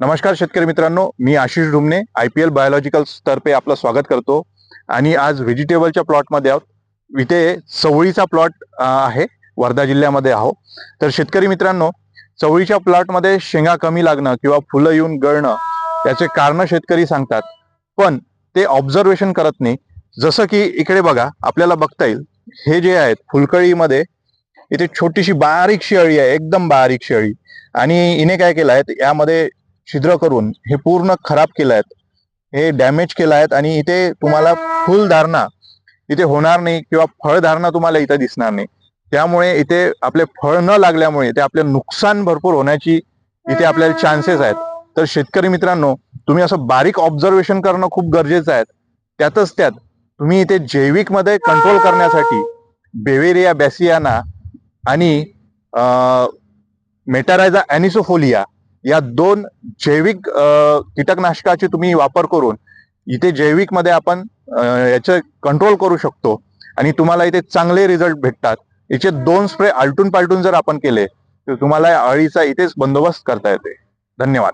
नमस्कार शेतकरी मित्रांनो मी Ashish Dumne I P L biologicals तर्फे आपलं स्वागत करतो. आणि आज व्हेजिटेबलच्या प्लॉटमध्ये आहोत. इथे चवळीचा प्लॉट आहे. वर्धा जिल्ह्यामध्ये आहो तर शेतकरी मित्रांनो चवळीच्या प्लॉटमध्ये शेंगा कमी लागणं किंवा फुलं येऊन गळणं याचे कारण शेतकरी सांगतात. पण ते ऑब्झर्वेशन करत नाही. जसं की इकडे बघा आपल्याला बघता येईल. हे जे आहेत फुलकळीमध्ये इथे छोटीशी बारीकशी अळी आहे. एकदम बारीकशी अळी आणि हिने काय केलं आहे यामध्ये छिद्र करून हे पूर्ण खराब केलं आहेत हे डॅमेज केलं आहेत आणि इथे तुम्हाला फुलधारणा इथे होणार नाही किंवा फळधारणा तुम्हाला इथे दिसणार नाही. त्यामुळे इथे आपले फळ न लागल्यामुळे ते आपले नुकसान भरपूर होण्याची इथे आपल्याला चान्सेस आहेत. तर शेतकरी मित्रांनो तुम्ही असं बारीक ऑब्झर्वेशन करणं खूप गरजेचं आहे. त्यातच त्यात तुम्ही इथे जैविकमध्ये कंट्रोल करण्यासाठी बेवेरिया बॅसियाना आणि मेटारायझा अॅनिसोफोलिया या दोन जैविक कीटकनाशकाची कीटकनाशकाचे तुम्ही वापर करून इथे जैविकमध्ये आपण याचे कंट्रोल करू शकतो. आणि तुम्हाला इथे चांगले रिझल्ट भेटतात. याचे दोन स्प्रे आलटून पालटून जर आपण केले तर तुम्हाला अळीचा इथेच बंदोबस्त करता येते. धन्यवाद.